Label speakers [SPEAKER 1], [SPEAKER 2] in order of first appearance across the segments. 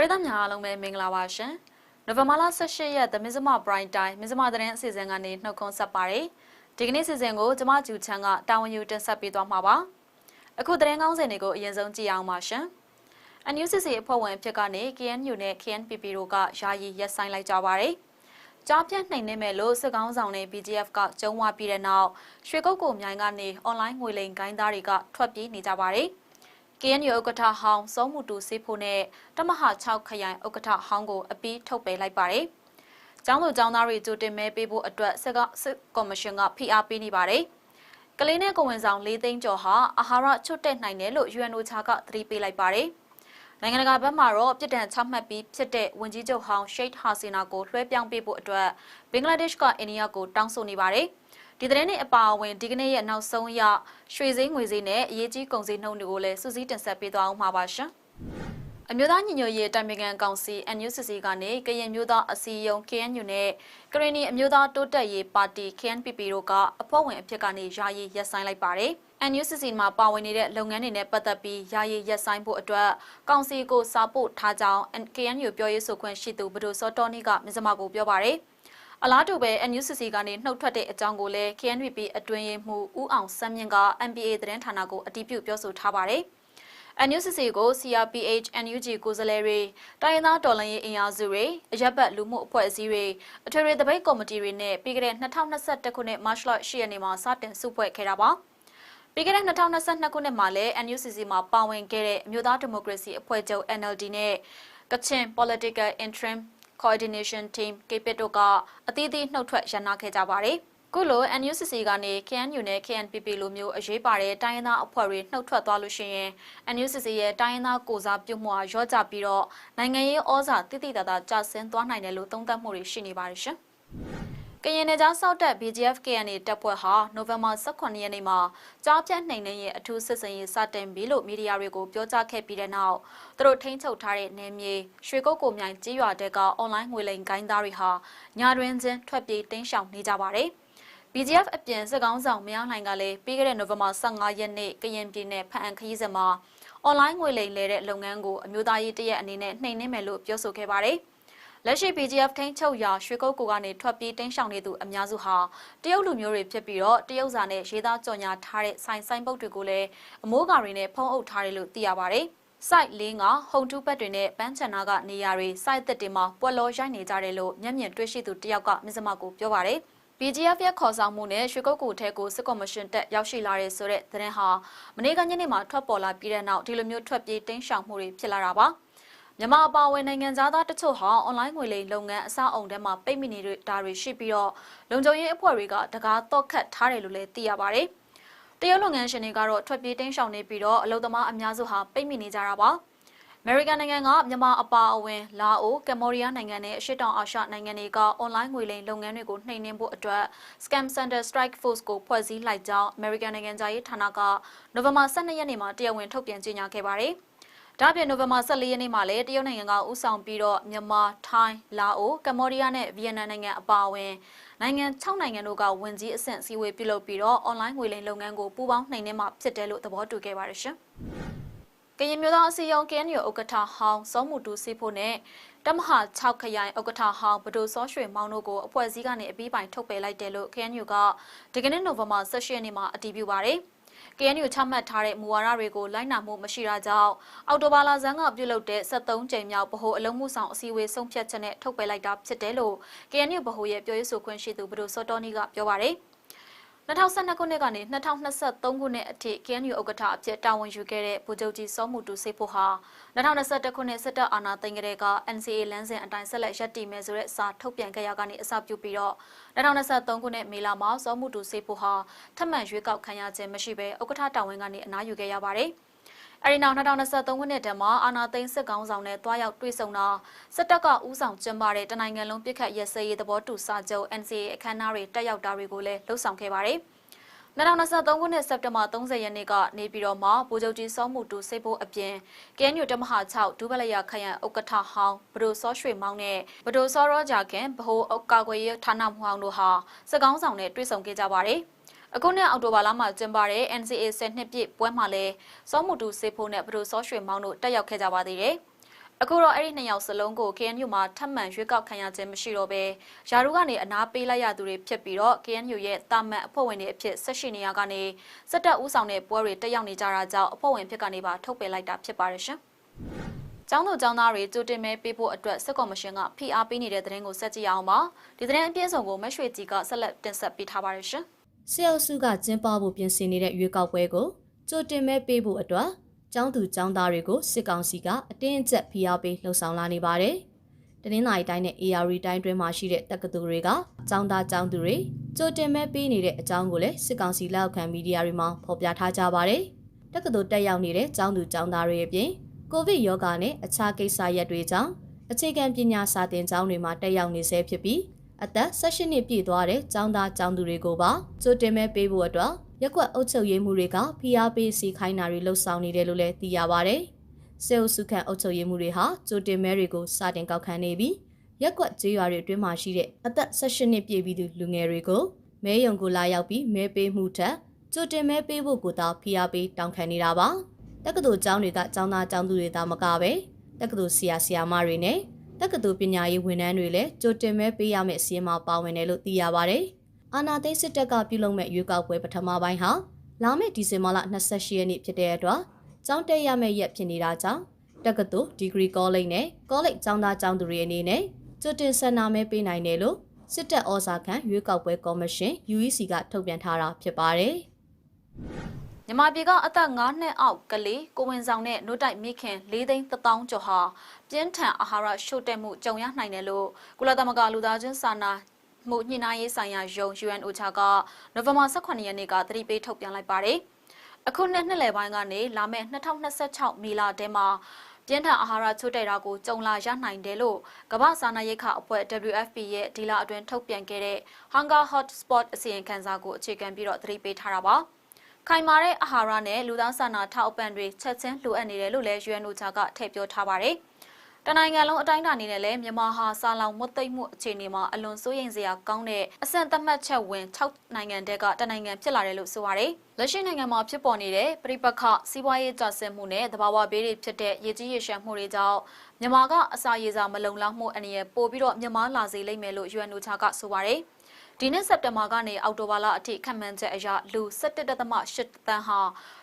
[SPEAKER 1] ပရိသတ်များအားလုံးပဲမင်္ဂလာပါရှင်။နိုဝင်ဘာလ18ရက်သမင်းစမ Prime Time မင်းစမသတင်းအစီအစဉ်ကနေနှုတ်ခွန်းဆက်ပါတယ်။ဒီကနေ့အစီအစဉ်ကိုကျမကျူချန်ကတာဝန်ယူတင်ဆက်ပေးသွားမှာပါ။အခုသတင်းကောင်းစင်တွေကိုအရင်ဆုံးကြည့်အောင်ပါရှင်။ NUCC အဖွဲ့ဝင်အဖြစ်ကနေ KNU နဲ့ KNPP တို့ကယာယီရက်ဆိုင်လိုက်ကြပါတယ်။ကြားပြတ်နှိမ်နှင်းမဲ့လို့စစ်ကောင်းဆောင်နဲ့ BGF ကကျုံးဝပြီးတဲ့နောက်ရွှေကုတ်ကိုမြိုင်ကနေအွန်လိုင်းငွေလိမ်ဂိုင်းသားတွေကထွက်ပြေးနေကြပါတယ်။ KNU ဥက္ကဋ္ဌဟောင်းစောမှုတူစေးဖို့နဲ့တမဟာ6ခရိုင်ဥက္ကဋ္ဌဟောင်းကိုအပီးထုတ်ပယ်လိုက်ပါတယ်။ကျောင်းသူကျောင်းသားတွေကြိုတင်မဲပေးဖို့အတွက်စစ်ကစစ်ကော်မရှင်ကဖိအားပေးနေပါတယ်။ကလေးနဲ့ကိုဝင်ဆောင်၄သိန်းကျော်ဟာအာဟာရချွတ်တက်နိုင်တယ်လို့ UNO ချာကသတိပေးလိုက်ပါတယ်။နိုင်ငံတကာဘက်မှာတော့ပြည်တံချမှတ်ပြီးဖြစ်တဲ့ဝန်ကြီးချုပ်ဟောင်းရှိတ်ဟာစီနာကိုလွှဲပြောင်းပေးဖို့အတွက်ဘင်္ဂလားဒေ့ရှ်ကအိန္ဒိယကိုတောင်းဆိုနေပါတယ်။ ဒီသတင်းတွေအပါအဝင်ဒီကနေ့ရဲ့နောက်ဆုံးရရွှေစည်းငွေစည်းနဲ့အရေးကြီးကုန်စည်နှုန်းတွေကိုလည်းစူးစီးတင်ဆက်ပေးသွားအောင်မှာပါရှင်။အမျိုးသားညီညွတ်ရေးတိုင်ပင်ခံကောင်စီ NUCC ကနေကရင်မျိုးသားအစည်းအရုံး KNU နဲ့ကရင်နီအမျိုးသားတိုးတက်ရေးပါတီ KNPP တို့ကအဖွဲ့ဝင်အဖြစ်ကနေယာယီရပ်ဆိုင်းလိုက်ပါတယ်။ NUCC မှာပါဝင်နေတဲ့လုပ်ငန်းတွေနဲ့ပတ်သက်ပြီးယာယီရပ်ဆိုင်းဖို့အတွက်ကောင်စီကိုစာပို့ထားကြောင်း KNU ပြောရေးဆိုခွင့်ရှိသူဘဒိုစောတော်နီကမြစမကိုပြောပါတယ်။ အလားတူပဲ NUCC ကနေနှုတ်ထွက်တဲ့အကြောင်းကိုလည်း KNVP အတွင်းရေးမှူးဦးအောင်စမ်းမြင့်က MPA သတင်းဌာနကိုအတည်ပြုပြောဆိုထားပါတယ်။ NUCC ကို CRPH NUG ကိုယ်စားလှယ်တွေတိုင်းရင်းသားတော်လှန်ရေးအင်အားစုတွေအရက်ဘတ်လူမှုအဖွဲ့အစည်းတွေအထွေထွေတပိတ်ကော်မတီတွေနဲ့ပြီးခဲ့တဲ့2021ခုနှစ်မတ်လ10ရက်နေ့မှာစတင်စုဖွဲ့ခဲ့တာပါ။ပြီးခဲ့တဲ့2022ခုနှစ်မှာလည်း NUCC မှာပါဝင်ခဲ့တဲ့အမျိုးသားဒီမိုကရေစီအဖွဲ့ချုပ် NLD နဲ့ကချင် Political Interim Coordination Team KPIT တို့ကအသီးသီးနှုတ်ထွက်ရန်နာခဲ့ကြပါတယ်။ခုလို NUCC ကနေ KNU နဲ့ KNPP လိုမျိုးအရေးပါတဲ့တိုင်းရင်းသားအဖွဲ့တွေနှုတ်ထွက်သွားလို့ရှိရင် NUCC ရဲ့တိုင်းရင်းသားကိုစားပြုမှုဟာရော့ကျပြီးတော့နိုင်ငံရေးဩဇာတိတိတသာကျဆင်းသွားနိုင်တယ်လို့သုံးသပ်မှုတွေရှိနေပါတယ်ရှင်။ ကရင်နယ်ကြားစောက်တက် BGF KNA တပ်ဖွဲ့ဟာနိုဝင်ဘာ18ရက်နေ့မှာကြားပြတ်နှိမ်နှင်းရဲ့အထူးစစ်စင်ရေးစတင်ပြီလို့မီဒီယာတွေကိုပြောကြားခဲ့ပြီးတဲ့နောက်သူတို့ထိန်းချုပ်ထားတဲ့နယ်မြေရွှေကုတ်ကိုမြိုင်ကြီးရွာတဲကအွန်လိုင်းငွေလိမ်ဂိုင်းသားတွေဟာညတွင်ချင်းထွက်ပြေးတင်းရှောင်နေကြပါတယ်။ BGF အပြင်စစ်ကောင်းဆောင်မရောက်နိုင်ကလည်းပြီးခဲ့တဲ့နိုဝင်ဘာ15ရက်နေ့ကရင်ပြည်နယ်ဖအံခရီးစဉ်မှာအွန်လိုင်းငွေလိမ်လဲတဲ့လုပ်ငန်းကိုအမျိုးသားရေးတရက်အနေနဲ့နှိမ်နှင်းမယ်လို့ပြောဆိုခဲ့ပါတယ်။ လက်ရှိ BGF ထိန်းချုပ်ရာရွှေကုတ်ကိုကနေထွက်ပြေးတင်းရှောင်နေသူအများစုဟာတရုတ်လူမျိုးတွေဖြစ်ပြီးတော့တရုတ်စာနဲ့ရေးသားကြော်ညာထားတဲ့ဆိုင်ဆိုင်ပုတ်တွေကိုလည်းအမိုးကာတွေနဲ့ဖုံးအုပ်ထားတယ်လို့သိရပါတယ်။ site ၄ကဟုံတူးဘက်တွေနဲ့ပန်းချန်နာကနေရာတွေ site သက်တွေမှာပွက်လောရိုက်နေကြတယ်လို့မျက်မြင်တွေ့ရှိသူတယောက်ကမြစမကိုပြောပါတယ်။ BGF ရဲ့ခေါ်ဆောင်မှုနဲ့ရွှေကုတ်ကူထဲကိုစစ်ကော်မရှင်တက်ရောက်ရှိလာတဲ့ဆိုတဲ့သတင်းဟာမနေ့ကညနေမှာထွက်ပေါ်လာပြီးတဲ့နောက်ဒီလိုမျိုးထွက်ပြေးတင်းရှောင်မှုတွေဖြစ်လာတာပါ။ မြန်မာအပါအဝင်နိုင်ငံသားတချို့ဟာအွန်လိုင်းငွေလိမ်လုပ်ငန်းအစအုံထဲမှာပိတ်မိနေတာတွေရှိပြီးတော့လုံခြုံရေးအဖွဲ့တွေကတကားတော့ခတ်ထားတယ်လို့လည်းသိရပါတယ်။တရုတ်လုပ်ငန်းရှင်တွေကတော့ထွက်ပြေးတင်းရှောင်နေပြီးတော့အလုံသမားအများစုဟာပိတ်မိနေကြတာပါ။အမေရိကန်နိုင်ငံကမြန်မာအပါအဝင်လာအိုကမ်ဘောဒီးယားနိုင်ငံနဲ့အရှေ့တောင်အာရှနိုင်ငံတွေကအွန်လိုင်းငွေလိမ်လုပ်ငန်းတွေကိုနှိမ်နင်းဖို့အတွက် Scam Center Strike Force ကိုဖွဲ့စည်းလိုက်ကြောင်းအမေရိကန်နိုင်ငံသားရေးဌာနကနိုဝင်ဘာ12ရက်နေ့မှာတရားဝင်ထုတ်ပြန်ကြေညာခဲ့ပါတယ်။ ဒါ့အပြင်နိုဝင်ဘာ14ရက်နေ့မှာလည်းတရုတ်နိုင်ငံကဥဆောင်ပြီးတော့မြန်မာ၊ထိုင်း၊လာအို၊ကမ္ဘောဒီးယားနဲ့ဗီယက်နမ်နိုင်ငံအပါအဝင်နိုင်ငံ6နိုင်ငံတို့ကဝန်ကြီးအဆင့်စည်းဝေးပြုလုပ်ပြီးတော့အွန်လိုင်းငွေလိမ်လုပ်ငန်းကိုပူးပေါင်းနှိမ်နင်းမှဖြစ်တယ်လို့သဘောတူခဲ့ပါတယ်ရှင်။ကရင်မျိုးသားအစည်းအရုံး KNU ဥက္ကဋ္ဌဟောင်းစောမှုတူစီဖို့နဲ့တမဟာ6ခရိုင်ဥက္ကဋ္ဌဟောင်းဘဒိုစောရွှေမောင်တို့ကိုအဖွဲ့အစည်းကနေအပြီးပိုင်ထုတ်ပယ်လိုက်တယ်လို့ KNU ကဒီကနေ့နိုဝင်ဘာ16ရက်နေ့မှာအတည်ပြုပါတယ်။ KNU ချမှတ်ထားတဲ့မူဝါဒတွေကိုလိုက်နာမှုမရှိတာကြောင့်အော်တိုဘာလဆန်းကပြုလုပ်တဲ့73ကြိမ်မြောက်ဗဟိုအလုံးမှုဆောင်အစည်းအဝေးဆုံးဖြတ်ချက်နဲ့ထုတ်ပယ်လိုက်တာဖြစ်တယ်လို့ KNU ဗဟိုရဲ့ပြောရေးဆိုခွင့်ရှိသူဘဒိုစောတော်နီကပြောပါရယ် 2012ခုနှစ်ကနေ2023ခုနှစ်အထိ KNU ဥက္ကဋ္ဌအဖြစ်တာဝန်ယူခဲ့တဲ့ဗိုလ်ချုပ်ကြီးစောမှုတူစိတ်ဖို့ဟာ2021ခုနှစ်စစ်တပ်အာဏာသိမ်းကလေးက NCA လမ်းစဉ်အတိုင်းဆက်လက်ရပ်တည်မယ်ဆိုတဲ့စာထုတ်ပြန်ခဲ့ရကနေအစပြုပြီးတော့2023ခုနှစ်မေလမှာစောမှုတူစိတ်ဖို့ဟာထပ်မံရွေးကောက်ခံရခြင်းမရှိဘဲဥက္ကဋ္ဌတာဝန်ကနေအနားယူခဲ့ရပါတယ်။ အဲဒီနောက်2023ခုနှစ်တည်းမှာအာနာသိန်းစစ်ကောင်းဆောင်နဲ့တွားရောက်တွေ့ဆုံတာစစ်တပ်ကဥဆောင်ကျင်းပတဲ့တနိုင်ငံလုံးပြစ်ခတ်ရစရေးသဘောတူစာချုပ် NCA အခမ်းအနားတွေတက်ရောက်တာတွေကိုလည်းလှုပ်ဆောင်ခဲ့ပါတယ်။2023ခုနှစ်စက်တင်ဘာ30ရက်နေ့ကနေပြည်တော်မှာဗိုလ်ချုပ်ကြီးစောမှုတူစိတ်ဖို့အပြင်ကဲညူတမဟာ6ဒုဗလရခရိုင်ဥက္ကဋ္ဌဟောင်းဘဒိုစောရွှေမောင်းနဲ့ဘဒိုစောရောဂျာခင်ဗဟိုကာကွယ်ရေးဌာနမှဟောင်းတို့ဟာစကောင်းဆောင်နဲ့တွေ့ဆုံခဲ့ကြပါတယ်။ အခုနှစ်အောက်တိုဘာလမှာကျင်းပတဲ့ NCA 10နှစ်ပြည့်ပွဲမှာလဲစောမှုတူစေဖို့နဲ့ဘဒိုစောရွှေမောင်းတို့တက်ရောက်ခဲ့ကြပါသေးတယ်။အအခုတော့အဲ့ဒီနှစ်ယောက်စလုံးကို KNU မှာထပ်မံရွေးကောက်ခံရခြင်းမရှိတော့ဘဲယာရုကနေအနာပေးလိုက်ရသူတွေဖြစ်ပြီးတော့ KNU ရဲ့တာမန်အဖွဲ့ဝင်တွေအဖြစ်ဆက်ရှိနေရကနေစစ်တပ်ဦးဆောင်တဲ့ပွဲတွေတက်ရောက်နေကြတာကြောင့်အဖွဲ့ဝင်ဖြစ်ကနေပါထုတ်ပယ်လိုက်တာဖြစ်ပါတယ်ရှင်။ကျောင်းသူကျောင်းသားတွေကြိုတင်မဲပေးဖို့အတွက်စစ်ကော်မရှင်ကဖိအားပေးနေတဲ့သတင်းကိုဆက်ကြည့်အောင်ပါ။ဒီသတင်းအပြည့်အစုံကိုမက်ရွှေကြီးကဆက်လက်တင်ဆက်ပေးထားပါတယ်ရှင်။
[SPEAKER 2] စစ်အုပ်စုကကျင်းပဖို့ပြင်ဆင်နေတဲ့ရွေးကောက်ပွဲကိုကြိုတင်မဲ့ပေးဖို့အတွက်ကျောင်းသူကျောင်းသားတွေကိုစစ်ကောင်စီကအတင်းအကျပ်ဖိအားပေးလှုံ့ဆော်လာနေပါတယ်။တနင်္လာရီတိုင်းနဲ့ AR တိုင်းတွင်းမှာရှိတဲ့တက္ကသိုလ်တွေကကျောင်းသားကျောင်းသူတွေကြိုတင်မဲ့ပေးနေတဲ့အကြောင်းကိုလည်းစစ်ကောင်စီလက်အောက်ခံမီဒီယာတွေမှာဖော်ပြထားကြပါတယ်။တက္ကသိုလ်တက်ရောက်နေတဲ့ကျောင်းသူကျောင်းသားတွေအပြင်ကိုဗစ်ရောဂါနဲ့အခြားကိစ္စရပ်တွေကြောင့်အခြေခံပညာစာသင်ကျောင်းတွေမှာတက်ရောက်နေဆဲဖြစ်ပြီး အသက်16နှစ်ပြည့်သွားတဲ့ចောင်းသားចောင်းသူတွေကိုပါကြိုတင်မဲ့ပေးဖို့အတွက်ရက်ကွက်အုပ်ချုပ်ရေးမှုတွေကဖိအားပေးစီခိုင်းတာတွေလှုပ်ဆောင်နေတယ်လို့လည်းသိရပါဗျ။စေအုပ်စုခန့်အုပ်ချုပ်ရေးမှုတွေဟာကြိုတင်မဲတွေကိုစတင်ကောက်ခံနေပြီးရက်ကွက်ကျေးရွာတွေအတွင်းမှာရှိတဲ့အသက်16နှစ်ပြည့်ပြီးသူလူငယ်တွေကိုမဲယုံကိုလာရောက်ပြီးမဲပေးမှုထက်ကြိုတင်မဲပေးဖို့ကိုသာဖိအားပေးတောင်းခံနေတာပါ။တက္ကသိုလ်ကျောင်းတွေကကျောင်းသားကျောင်းသူတွေသာမကပဲတက္ကသိုလ်ဆရာဆရာမတွေနဲ့ တက္ကသိုလ်ပညာရေးဝန်ထမ်းတွေလည်းကြိုတင်မဲ့ပေးရမယ့်အစီအမပါဝင်တယ်လို့သိရပါတယ်။အာနာသိန်းစစ်တပ်ကပြုလုပ်မဲ့ရွေးကောက်ပွဲပထမပိုင်းဟာလာမယ့်ဒီဇင်ဘာလ28ရက်နေ့ဖြစ်တဲ့အတွက်ကျောင်းတက်ရမယ့်ရက်ဖြစ်နေတာကြောင့်တက္ကသိုလ်ဒီဂရီကောလိပ်နဲ့ကောလိပ်ကျောင်းသားကျောင်းသူတွေအနေနဲ့ကြိုတင်ဆန္ဒမဲပေးနိုင်တယ်လို့စစ်တပ်ဩဇာခံရွေးကောက်ပွဲကော်မရှင် UEC ကထုတ်ပြန်ထားတာဖြစ်ပါတယ်။
[SPEAKER 1] မြန်မာပြည်ကအသက်9နှစ်အောက်ကလေးကိုဝင်ဆောင်တဲ့နှုတ်တိုက်မိခင်၄သိန်း1000ကျော်ဟာပြင်းထန်အာဟာရရှုတ်တက်မှုကြုံရနိုင်တယ်လို့ကုလသမဂ္ဂလူသားချင်းစာနာမှုညှိနှိုင်းရေးဆိုင်ရာယုံ UNOCHA ကနိုဝင်ဘာ18ရက်နေ့ကသတိပေးထုတ်ပြန်လိုက်ပါတယ်။အခုနှစ်နှစ်လယ်ပိုင်းကနေလာမယ့်2026မီလာတဲမှာပြင်းထန်အာဟာရချို့တဲ့တာကိုကြုံလာရနိုင်တယ်လို့ကမ္ဘာစာနာရေးခအဖွဲ့ WFP ရဲ့ဒီလအတွင်းထုတ်ပြန်ခဲ့တဲ့ Hunger Hotspot အစီရင်ခံစာကိုအခြေခံပြီးတော့သတိပေးထားတာပါ။ ခိုင်မာတဲ့အာဟာရနဲ့လူသားစာနာထောက်ပံ့တွေချက်ချင်းလိုအပ်နေတယ်လို့လည်း UNOCHA ကထည့်ပြောထားပါတယ်။တနိုင်ငံလုံးအတိုင်းအတာအနေနဲ့လည်းမြန်မာဟာစာလောင်မွတ်သိမ့်မှုအခြေအနေမှာအလွန်စိုးရိမ်စရာကောင်းတဲ့အဆင့်သတ်မှတ်ချက်ဝင်6နိုင်ငံတက်ကတနိုင်ငံဖြစ်လာတယ်လို့ဆိုပါတယ်။လက်ရှိနိုင်ငံမှာဖြစ်ပေါ်နေတဲ့ပြိပခစီးပွားရေးကျဆင်းမှုနဲ့သဘာဝဘေးတွေဖြစ်တဲ့ရေကြီးရေရှမ်းမှုတွေကြောင့်မြန်မာကအစာရေစာမလုံလောက်မှုအနေနဲ့ပို့ပြီးတော့မြန်မာလာစေလိမ့်မယ်လို့ UNOCHA ကဆိုပါတယ်။ ဒီနှစ်စက်တင်ဘာကနေအောက်တိုဘာလအထိခန့်မှန်းချက်အရလူ17.8တန်းဟာ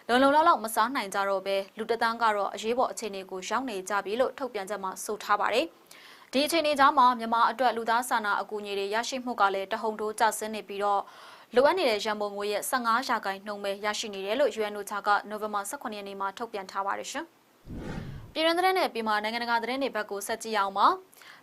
[SPEAKER 1] လုံလုံလောက်လောက်မစားနိုင်ကြတော့ပဲလူတန်းကတော့အရေးပေါ်အခြေအနေကိုရောက်နေကြပြီလို့ထုတ်ပြန်ချက်မှာဆိုထားပါတယ်။ဒီအခြေအနေကြောင့်မှမြန်မာအတွက်လူသားစာနာအကူအညီတွေရရှိမှုကလည်းတဟုန်ထိုးကျဆင်းနေပြီးတော့လိုအပ်နေတဲ့ရန်ပုံငွေရဲ့15ရာခိုင်နှုန်းပဲရရှိနေတယ်လို့ UNOCHA ကနိုဝင်ဘာ18ရက်နေ့မှာထုတ်ပြန်ထားပါတယ်ရှင်။ပြည်တွင်းသတင်းနဲ့ပြည်မှာနိုင်ငံတကာသတင်းတွေဘက်ကိုဆက်ကြည့်အောင်ပါ။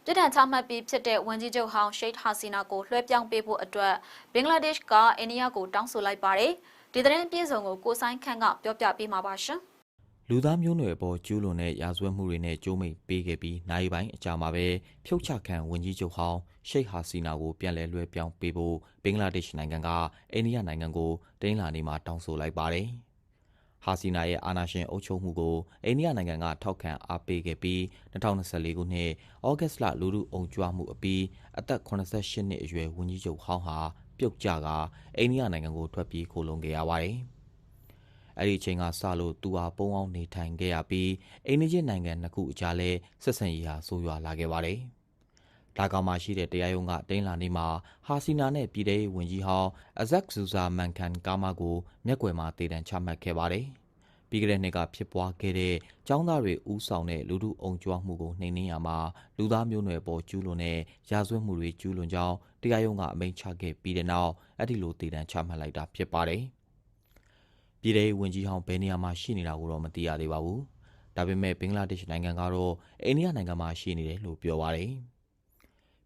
[SPEAKER 1] ပြည်ထောင်ချမှတ်ပြီးဖြစ်တဲ့ဝန်ကြီးချုပ်ဟောင်းရှိတ်ဟာစီနာကိုလွှဲပြောင်းပေးဖို့အတွက်ဘင်္ဂလားဒေ့ရှ်ကအိန္ဒိယကိုတောင်းဆိုလိုက်ပါတယ်။ဒီသတင်းပြည်စုံကိုကိုဆိုင်ခန့်ကပြောပြပေးမှာပါရှင်။
[SPEAKER 3] လူသားမျိုးနွယ်အပေါ်ကျူးလွန်တဲ့ရာဇဝတ်မှုတွေနဲ့ကြိုးမိတ်ပေးခဲ့ပြီးနိုင်ပိုင်းအကြာမှာပဲဖြုတ်ချခံဝန်ကြီးချုပ်ဟောင်းရှိတ်ဟာစီနာကိုပြန်လည်လွှဲပြောင်းပေးဖို့ဘင်္ဂလားဒေ့ရှ်နိုင်ငံကအိန္ဒိယနိုင်ငံကိုတင်းလာနေမှာတောင်းဆိုလိုက်ပါတယ်။ ဟာစီနာရဲ့အာဏာရှင်အုပ်ချုပ်မှုကိုအိန္ဒိယနိုင်ငံကထောက်ခံအားပေးခဲ့ပြီး2024ခုနှစ်ဩဂတ်လလူလူအုံကြွမှုအပြီးအသက်88နှစ်အရွယ်ဝန်ကြီးချုပ်ဟောင်းဟာပြုတ်ကျကအိန္ဒိယနိုင်ငံကိုထွက်ပြေးခိုလုံခဲ့ရပါတယ်။အဲ့ဒီအချိန်ကစလို့သူဟာပုံအောင်နေထိုင်ခဲ့ရပြီးအိန္ဒိယနိုင်ငံနှစ်ခုအကြားလဲဆက်ဆံရေးဟာဆိုးရွားလာခဲ့ပါတယ်။ ဒါကောင်မှရှိတဲ့တရားရုံးကတင်းလာနေမှာဟာစီနာနဲ့ပြည်ထောင်ဝင်ကြီးဟောင်းအဇက်ဇူဇာမန်ကန်ကာမာကိုမျက်ကွယ်မှာတည်တံချမှတ်ခဲ့ပါတယ်။ပြီးကြတဲ့နှစ်ကဖြစ်ပွားခဲ့တဲ့ចောင်းသားတွေဥဆောင်တဲ့လူထုအုံကြွမှုကိုနှိမ်နင်းရမှာလူသားမျိုးနွယ်ပေါ်ကျူးလွန်တဲ့ရာဇဝတ်မှုတွေကျူးလွန်ကြောင်းတရားရုံးကအမိန့်ချခဲ့ပြီးတဲ့နောက်အဲ့ဒီလိုတည်တံချမှတ်လိုက်တာဖြစ်ပါတယ်။ပြည်ထောင်ဝင်ကြီးဟောင်းဘယ်နေရာမှာရှိနေတာကိုတော့မသိရသေးပါဘူး။ဒါပေမဲ့ဘင်္ဂလားဒေ့ရှ်နိုင်ငံကတော့အိန္ဒိယနိုင်ငံမှာရှိနေတယ်လို့ပြောပါတယ်။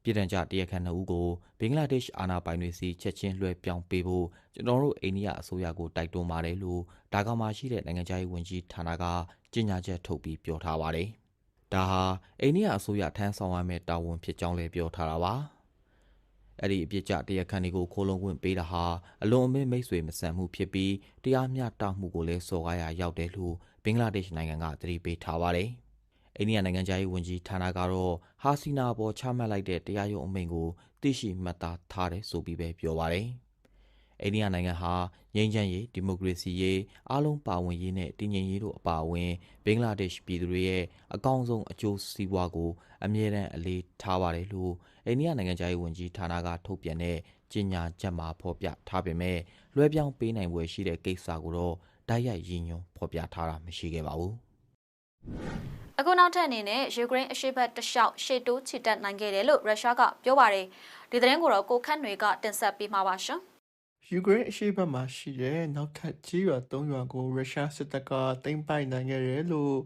[SPEAKER 3] ပြည်ထန်ကြတရားခံနှစ်ဦးကိုဘင်္ဂလားဒေ့ရှ်အာဏာပိုင်တွေစီချက်ချင်းလွှဲပြောင်းပေးဖို့ကျွန်တော်တို့အိန္ဒိယအစိုးရကိုတိုက်တွန်းပါတယ်လို့ဒါကမှရှိတဲ့နိုင်ငံခြားရေးဝန်ကြီးဌာနကကြေညာချက်ထုတ်ပြီးပြောထားပါတယ်။ဒါဟာအိန္ဒိယအစိုးရထမ်းဆောင်ရမယ့်တာဝန်ဖြစ်ကြောင်းလည်းပြောထားတာပါ။အဲ့ဒီအပြစ်ကြတရားခံတွေကိုခိုးလုံခွင့်ပေးတာဟာအလွန်အမင်းမိတ်ဆွေမဆန်မှုဖြစ်ပြီးတရားမျှတမှုကိုလည်းစော်ကားရရောက်တယ်လို့ဘင်္ဂလားဒေ့ရှ်နိုင်ငံကသတိပေးထားပါတယ်။ အိန္ဒိယနိုင်ငံသားရေးဝန်ကြီးဌာနကတော့ဟာစီနာပေါ်ချမှတ်လိုက်တဲ့တရားရုံးအမိန့်ကိုသိရှိမှတ်သားထားတယ်ဆိုပြီးပဲပြောပါတယ်။အိန္ဒိယနိုင်ငံဟာငြိမ်းချမ်းရေးဒီမိုကရေစီရေးအားလုံးပါဝင်ရေးနဲ့တည်ငြိမ်ရေးတို့အပါအဝင်ဘင်္ဂလားဒေ့ရှ်ပြည်သူတွေရဲ့အကောင်းဆုံးအကျိုးစီးပွားကိုအမြဲတမ်းအလေးထားပါတယ်လို့အိန္ဒိယနိုင်ငံသားရေးဝန်ကြီးဌာနကထုတ်ပြန်တဲ့ကြေညာချက်မှာဖော်ပြထားပေမဲ့လွှဲပြောင်းပေးနိုင်ပွဲရှိတဲ့ကိစ္စကိုတော့တိုက်ရိုက်ရည်ညွှန်းဖော်ပြထားတာမရှိခဲ့ပါဘူး
[SPEAKER 1] အခုနောက်ထပ်အနေနဲ့ယူကရိန်းအရှေ့ဘက်တလျှောက်ရှေ့တိုးချီတက်နိုင်ခဲ့တယ်လို့ရုရှားကပြောပါတယ်ဒီသတင်းကိုတော့ကိုခန့်တွေကတင်ဆက်ပေးမှာပါရှင်
[SPEAKER 4] ယူကရိန်းအရှေ့ဘက်မှာရှိတဲ့နောက်ထပ်ကြီးရွာ၃ရွာကိုရုရှားစစ်တပ်ကသိမ်းပိုက်နိုင်ခဲ့တယ်လို့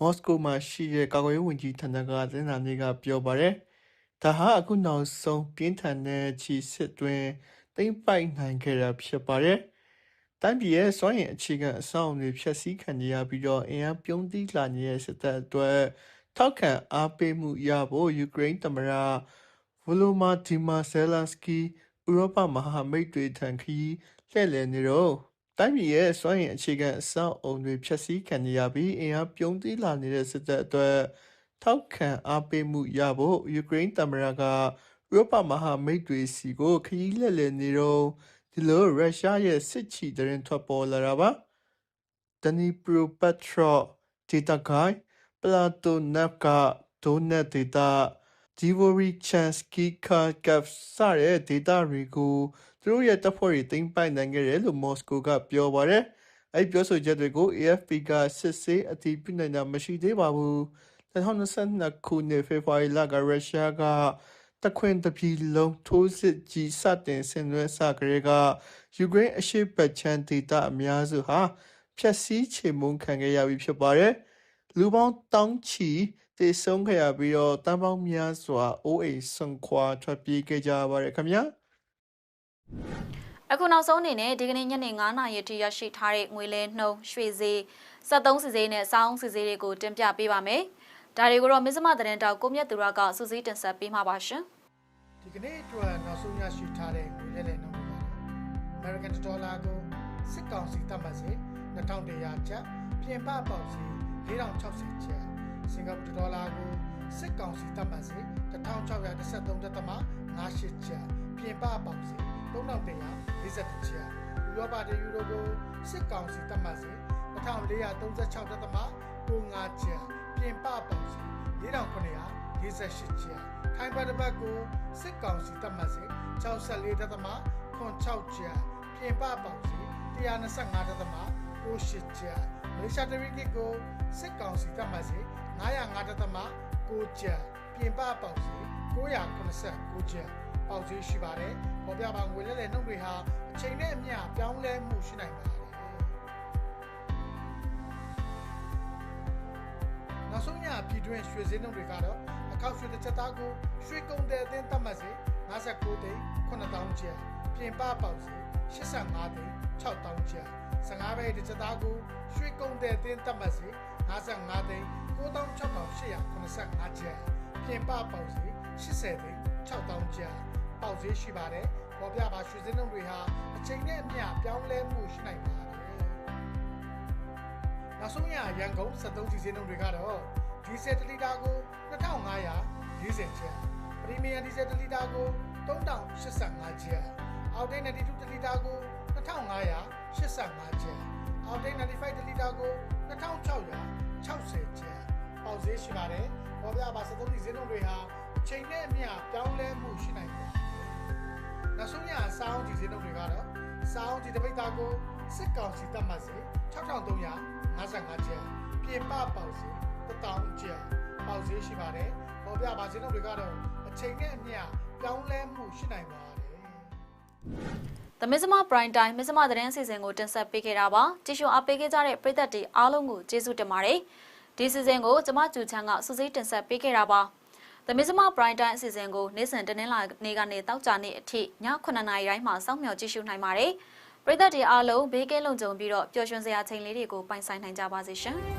[SPEAKER 4] မော်စကိုမှာရှိတဲ့ကာကွယ်ရေးဝန်ကြီးဌာနကသတင်းစာတွေကပြောပါတယ်။ဒါဟာအခုနောက်ဆုံးပြင်းထန်တဲ့ချီစစ်တွင်သိမ်းပိုက်နိုင်ခဲ့တာဖြစ်ပါတယ်။ တမ်းပြည်ရဲ့စွမ်းရည်အခြေခံအဆောက်အအုံတွေဖျက်ဆီးခံရပြီးတော့အင်အားပြုံးတိလာနေတဲ့စစ်တပ်အတွက်ထောက်ခံအားပေးမှုရဖို့ယူကရိန်းသမ္မတဗလိုမာဒီမာဇယ်လန်စကီဥရောပမဟာမိတ်တွေထံခရီးလှည့်လည်နေတော့တိုင်းပြည်ရဲ့စွမ်းရည်အခြေခံအဆောက်အုံတွေဖျက်ဆီးခံနေရပြီးအင်အားပြုံးတိလာနေတဲ့စစ်တပ်အတွက်ထောက်ခံအားပေးမှုရဖို့ယူကရိန်းသမ္မတကဥရောပမဟာမိတ်တွေစီကိုခရီးလှည့်လည်နေတော့ ဒီလိုရုရှားရဲ့စစ်ချီတရင်ထွက်ပေါ်လာတာပါဒနီပရိုပက်ထရောဒေတာဂိုင်ပလာတိုနက်ကဒိုနက်ဒေတာဒီဗိုရီချန်စကီကာကပ်စတဲ့ဒေတာတွေကိုသူတို့ရဲ့တပ်ဖွဲ့တွေသိမ်းပိုက်နိုင်ခဲ့တယ်လို့မော်စကိုကပြောပါတယ်။အဲဒီပြောဆိုချက်တွေကို AFP ကစစ်ဆေးအတည်ပြုနိုင်တာမရှိသေးပါဘူး။2022ခုနှစ်ဖေဖော်ဝါရီလကရုရှားက တခွင်တစ်ပြည်လုံးထိုးစစ်ကြီးစတင်ဆင်နွှဲစကြတဲ့ကယူကရိန်းအရှေ့ဘက်ခြမ်းဒေသအများစုဟာဖျက်ဆီးချေမှုန်းခံခဲ့ရပြီဖြစ်ပါတယ်။လူပေါင်းတောင်းချီတည်ဆုံးခဲ့ရပြီးတော့တန်းပေါင်းများစွာအိုးအိမ်ဆွန်ခွာထွက်ပြေးခဲ့ကြပါရခင်ဗျာ
[SPEAKER 1] အခုနောက်ဆုံးအနေနဲ့ဒီကနေ့ညနေ9:00နာရီထိရရှိထားတဲ့ငွေလဲနှုန်းရွှေဈေး73စီဈေးနဲ့စောင်းစီဈေးတွေကိုတင်ပြပေးပါမယ် ဒါတွေကိုတော့မစ္စမသတင်းတောက်ကိုမြတ်သူရကစူးစီးတင်ဆက်ပေးမှာပါရှင်
[SPEAKER 5] ဒီကနေ့အတွက်နောက်ဆုံးရရှိထားတဲ့ငွေလဲလှယ်နှုန်းတွေကတော့ American Dollar ကိုစစ်ကောင်စီတတ်မှတ်စေ2100ကျပ်ပြင်ပပေါက်စီ4060ကျပ်စင်ကာပူဒေါ်လာကိုစစ်ကောင်စီတတ်မှတ်စေ1613.58ကျပ်ပြင်ပပေါက်စီ3140ကျပ်ဥရောပတယူရိုကိုစစ်ကောင်စီတတ်မှတ်စေ1436.95ကျပ် ပြင်ပပေါက်စီ4948ကျပ်ထိုင်းဘတ်တစ်ပတ်ကိုစစ်ကောင်စီတတ်မှတ်စေ64.86ကျပ်ပြင်ပပေါက်စီ125.98ကျပ်မလေးရှားတရီကစ်ကိုစစ်ကောင်စီတတ်မှတ်စေ905.9ကျပ်ပြင်ပပေါက်စီ989ကျပ်ပေါက်ဈေးရှိပါတယ်။ပေါ်ပြပါငွေလဲလှယ်နှုတ်တွေဟာအချိန်နဲ့အမျှပြောင်းလဲမှုရှိနိုင်ပါတယ်။ နောက်ဆုံးရပြည်တွင်းရွှေစင်းနှုတ်တွေကတော့အခောက်ရွှေတစ်ချက်သားကိုရွှေကုန်တဲ့အသင်းတတ်မှတ်စေ59သိန်း9000ကျပ်ပြင်ပပေါက်စီ85သိန်း6000ကျပ်15ဘဲတစ်ချက်သားကိုရွှေကုန်တဲ့အသင်းတတ်မှတ်စေ55သိန်း96,885ကျပ်ပြင်ပပေါက်စီ80သိန်း6000ကျပ်ပေါက်ဈေးရှိပါတယ်။ပေါ်ပြပါရွှေစင်းနှုန်းတွေဟာအချိန်နဲ့အမျှပြောင်းလဲမှုရှိနိုင်ပါတယ်။ နောက်ဆုံးရရန်ကုန်73စီစင်းနှုန်းတွေကတော့ဒီဇယ်1လီတာကို2540ကျပ်ပရီမီယံဒီဇယ်1လီတာကို3085ကျပ်အောက်တိတ်92တလီတာကို2585ကျပ်အောက်တိတ်95တလီတာကို2660ကျပ်ပေါက်ဈေးရှိပါတယ်။ပေါ်ပြပါ73စီစင်းနှုန်းတွေဟာအချိန်နဲ့အမျှပြောင်းလဲမှုရှိနိုင်ပါတယ်။နောက်ဆုံးရစောင်းဒီစင်းနှုန်းတွေကတော့စောင်းဒီတပိတ်သားကိုစစ်ကောင်စီတပ်မှတ်စေ 6355ကျပ်ပြင်ပပေါက်စေ1000ကျပ်ပေါက်ဈေးရှိပါတယ်။ပေါ်ပြပါစင်းနှုန်းတွေကတော့အချိန်နဲ့အမျှပြောင်းလဲမှုရှိနိုင်ပါတယ်။
[SPEAKER 1] The Mizma Prime Time မစ္စမသတင်းအစီအစဉ်ကိုတင်ဆက်ပေးခဲ့တာပါကြည့်ရှုအားပေးခဲ့ကြတဲ့ပရိသတ်တွေအားလုံးကိုကျေးဇူးတင်ပါတယ်ဒီအစီအစဉ်ကိုကျမကျူချန်ကစူးစီးတင်ဆက်ပေးခဲ့တာပါ The Mizma Prime Time အစီအစဉ်ကိုနေ့စဉ်တင်းလာနေ့ကနေတောက်ကြနေ့အထိည9:00နာရီတိုင်းမှာစောင့်မျှော်ကြည့်ရှုနိုင်ပါတယ် ပရိသတ်တွေအားလုံးဘေးကင်းလုံခြုံပြီးတော့ပျော်ရွှင်စရာချိန်လေးတွေကိုပိုင်ဆိုင်နိုင်ကြပါစေရှင်